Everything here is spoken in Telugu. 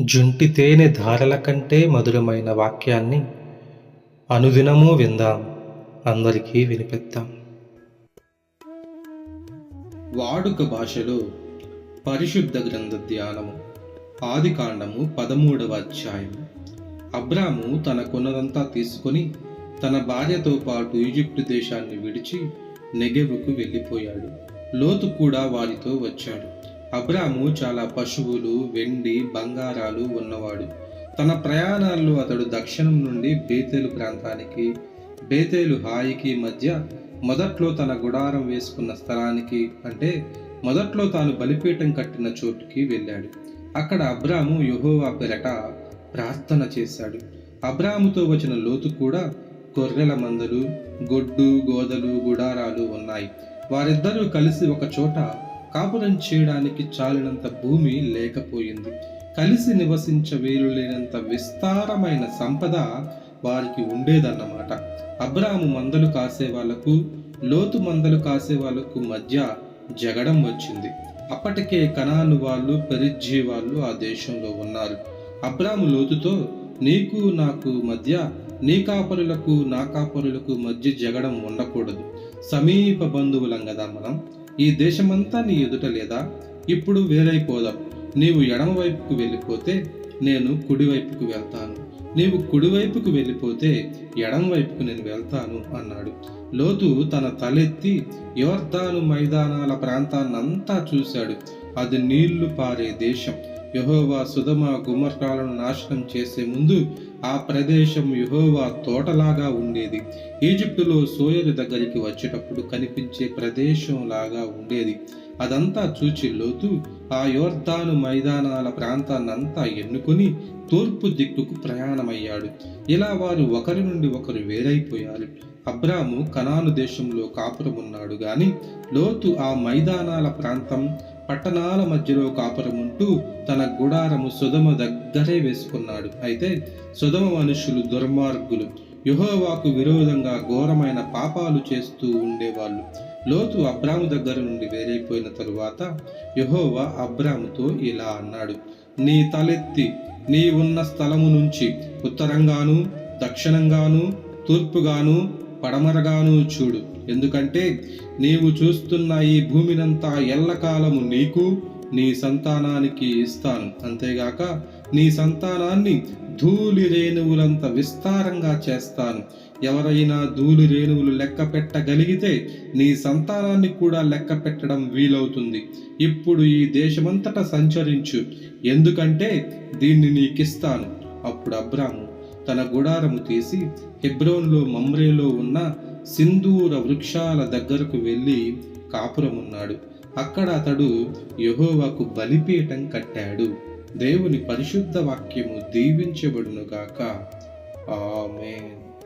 జుంటి తేనె ధారల కంటే మధురమైన వాక్యాన్ని అనుదినము విందాం. అందరికీ వినిపిద్దాం. వాడుక భాషలో పరిశుద్ధ గ్రంథ ధ్యానము ఆది కాండము పదమూడవ అధ్యాయం. అబ్రాము తన కొనదంతా తీసుకొని తన భార్యతో పాటు ఈజిప్టు దేశాన్ని విడిచి నెగెవుకు వెళ్ళిపోయాడు. లోతు కూడా వారితో వచ్చాడు. అబ్రాము చాలా పశువులు వెండి బంగారాలు ఉన్నవాడు. తన ప్రయాణాల్లో అతడు దక్షిణం నుండి బేతేలు ప్రాంతానికి బేతేలు హాయికి మధ్య మొదట్లో తన గుడారం వేసుకున్న స్థలానికి అంటే మొదట్లో తాను బలిపీఠం కట్టిన చోటుకి వెళ్ళాడు. అక్కడ అబ్రాము యుహోవా పెరట ప్రార్థన చేశాడు. అబ్రాముతో వచ్చిన లోతు కూడా గొర్రెల మందలు గొడ్డు గోదలు గుడారాలు ఉన్నాయి. వారిద్దరూ కలిసి ఒక చోట కాపురం చేయడానికి చాలినంత భూమి లేకపోయింది. కలిసి నివసించ వీలు లేనంత విస్తారమైన సంపద వారికి ఉండేదన్నమాట. అబ్రాము మందలు కాసే వాళ్ళకు లోతు మందలు కాసే వాళ్ళకు మధ్య జగడం వచ్చింది. అప్పటికే కణాను వాళ్ళు పెరిజ్జీ వాళ్ళు ఆ దేశంలో ఉన్నారు. అబ్రాము లోతుతో నీకు నాకు మధ్య నీ కాపరులకు నా కాపరులకు మధ్య జగడం ఉండకూడదు. సమీప బంధువులం కదా మనం. ఈ దేశమంతా నీ ఎదుట లేదా? ఇప్పుడు వేరైపోదాం. నీవు ఎడమవైపుకు వెళ్ళిపోతే నేను కుడివైపుకు వెళ్తాను. నీవు కుడివైపుకు వెళ్ళిపోతే ఎడమవైపుకు నేను వెళ్తాను అన్నాడు. లోతు తన తలెత్తి యోర్దాను మైదానాల ప్రాంతాన్నంతా చూశాడు. అది నీళ్ళు పారే దేశం. యహోవా సుధమ గుమర్కాలను నాశనం చేసే ముందు ఆ ప్రదేశం యహోవా తోటలాగా ఉండేది. ఈజిప్టులో సోయరు దగ్గరికి వచ్చేటప్పుడు కనిపించే ప్రదేశం లాగా ఉండేది. అదంతా చూచి లోతు ఆ యోర్ధాను మైదానాల ప్రాంతాన్నంతా ఎన్నుకొని తూర్పు దిక్కుకు ప్రయాణమయ్యాడు. ఇలా వారు ఒకరి నుండి ఒకరు వేరైపోయారు. అబ్రాము కనాను దేశంలో కాపురమున్నాడు గాని లోతు ఆ మైదానాల ప్రాంతం పట్టణాల మధ్యలో కాపురముంటూ తన గుడారము సుధమ దగ్గరే వేసుకున్నాడు. అయితే సుధమ మనుషులు దుర్మార్గులు. యహోవాకు విరోధంగా ఘోరమైన పాపాలు చేస్తూ ఉండేవాళ్ళు. లోతు అబ్రాము దగ్గర నుండి వేరైపోయిన తరువాత యహోవా అబ్రాముతో ఇలా అన్నాడు నీ తలెత్తి నీ ఉన్న స్థలము నుంచి ఉత్తరంగాను దక్షిణంగాను తూర్పుగాను పడమరగాను చూడు. ఎందుకంటే నీవు చూస్తున్న ఈ భూమినంతా ఎల్లకాలము నీకు నీ సంతానానికి ఇస్తాను. అంతేగాక నీ సంతానాన్ని ధూళి రేణువులంత విస్తారంగా చేస్తాను. ఎవరైనా ధూళి రేణువులు లెక్క పెట్టగలిగితే నీ సంతానాన్ని కూడా లెక్క పెట్టడం వీలవుతుంది. ఇప్పుడు ఈ దేశమంతటా సంచరించు. ఎందుకంటే దీన్ని నీకిస్తాను. అప్పుడు అబ్రాము తన గుడారము తీసి హెబ్రోన్లో మమ్రేలో ఉన్న సింధూర వృక్షాల దగ్గరకు వెళ్ళి కాపురమున్నాడు. అక్కడ అతడు యహోవాకు బలిపీఠం కట్టాడు. దేవుని పరిశుద్ధ వాక్యము దీవించబడునుగాక. ఆమెన్.